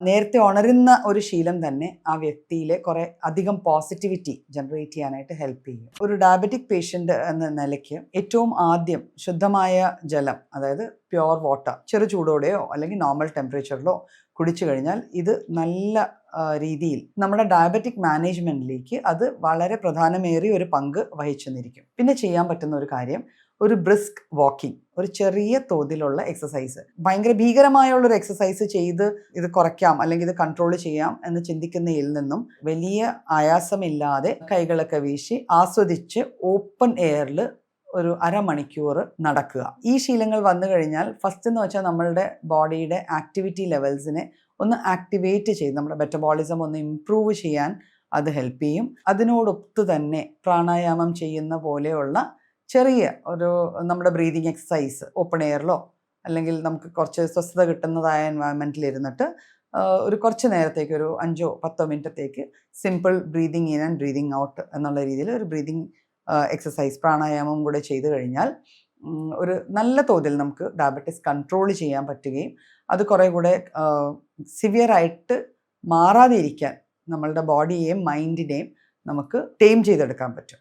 നേരത്തെ ഉണരുന്ന ഒരു ശീലം തന്നെ ആ വ്യക്തിയിലെ കുറെ അധികം പോസിറ്റിവിറ്റി ജനറേറ്റ് ചെയ്യാനായിട്ട് ഹെൽപ്പ് ചെയ്യും. ഒരു ഡയബറ്റിക് പേഷ്യന്റ് എന്ന നിലയ്ക്ക് ഏറ്റവും ആദ്യം ശുദ്ധമായ ജലം അതായത് പ്യുവർ വാട്ടർ ചെറു ചൂടോടെയോ അല്ലെങ്കിൽ നോർമൽ ടെമ്പറേച്ചറിലോ കുടിച്ചു കഴിഞ്ഞാൽ ഇത് നല്ല രീതിയിൽ നമ്മുടെ ഡയബറ്റിക് മാനേജ്മെന്റിലേക്ക് അത് വളരെ പ്രധാനമേറിയ ഒരു പങ്ക് വഹിച്ചെന്നിരിക്കും പിന്നെ ചെയ്യാൻ പറ്റുന്ന ഒരു കാര്യം ഒരു ബ്രിസ്ക് വാക്കിംഗ് ഒരു ചെറിയ തോതിലുള്ള എക്സസൈസ് ഭയങ്കര ഭീകരമായുള്ള ഒരു എക്സസൈസ് ചെയ്ത് ഇത് കുറയ്ക്കാം അല്ലെങ്കിൽ ഇത് കൺട്രോൾ ചെയ്യാം എന്ന് ചിന്തിക്കുന്നതിൽ നിന്നും വലിയ ആയാസമില്ലാതെ കൈകളൊക്കെ വീശി ആസ്വദിച്ച് ഓപ്പൺ എയറിൽ ഒരു അരമണിക്കൂർ നടക്കുക. ഈ ശീലങ്ങൾ വന്നു കഴിഞ്ഞാൽ ഫസ്റ്റ് എന്ന് വെച്ചാൽ നമ്മളുടെ ബോഡിയുടെ ആക്ടിവിറ്റി ലെവൽസിനെ ഒന്ന് ആക്ടിവേറ്റ് ചെയ്ത് നമ്മുടെ മെറ്റബോളിസം ഒന്ന് ഇംപ്രൂവ് ചെയ്യാൻ അത് ഹെൽപ്പ് ചെയ്യും. അതിനോടൊത്ത് തന്നെ പ്രാണായാമം ചെയ്യുന്ന പോലെയുള്ള ചെറിയ ഒരു നമ്മുടെ ബ്രീതിങ് എക്സസൈസ് ഓപ്പൺ എയറിലോ അല്ലെങ്കിൽ നമുക്ക് കുറച്ച് സ്വസ്ഥത കിട്ടുന്നതായ എൻവയൺമെന്റിൽ ഇരുന്നിട്ട് ഒരു കുറച്ച് നേരത്തേക്ക് ഒരു അഞ്ചോ പത്തോ മിനിറ്റത്തേക്ക് simple breathing in and breathing out എന്നുള്ള രീതിയിൽ ഒരു ബ്രീതിങ് എക്സസൈസ് പ്രാണായാമം കൂടെ ചെയ്തു കഴിഞ്ഞാൽ ഒരു നല്ല തോതിൽ നമുക്ക് ഡയബറ്റിസ് കൺട്രോൾ ചെയ്യാൻ പറ്റുകയും അത് കുറേ കൂടെ സിവിയറായിട്ട് മാറാതിരിക്കാൻ നമ്മളുടെ ബോഡിയെയും മൈൻഡിനെയും നമുക്ക് ടേം ചെയ്തെടുക്കാൻ പറ്റും.